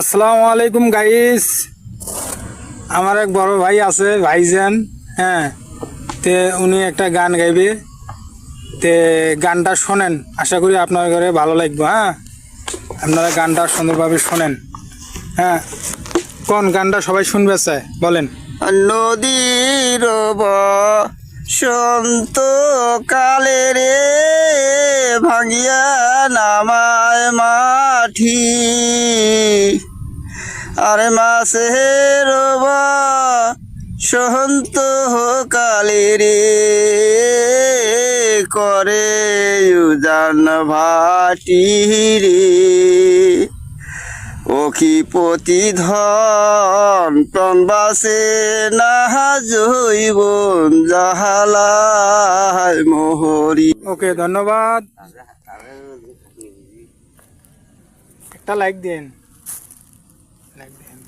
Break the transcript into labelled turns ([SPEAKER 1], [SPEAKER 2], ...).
[SPEAKER 1] আসসালামু আলাইকুম গাইস। আমার এক বড় ভাই আছে, ভাইজান হ্যাঁ। তে উনি একটা গান গাইবে। তে গানটা শোনেন, আশা করি আপনার ঘরে ভালো লাগবে হ্যাঁ। আপনারা গানটা সুন্দরভাবে শোনেন হ্যাঁ। কোন গানটা সবাই শুনবে চায় বলেন।
[SPEAKER 2] নদীর সন্ত কালে রে ভাঙিয়া নামায় মাঠি। আরে মাসের সন্ত কালে রে করে উজান ভাটি রে। অখি প্রতিধন প্রণবাসে না জৈব জাহালায় মোহরি।
[SPEAKER 1] ওকে, ধন্যবাদ। একটা লাইক দেন লাইক দিন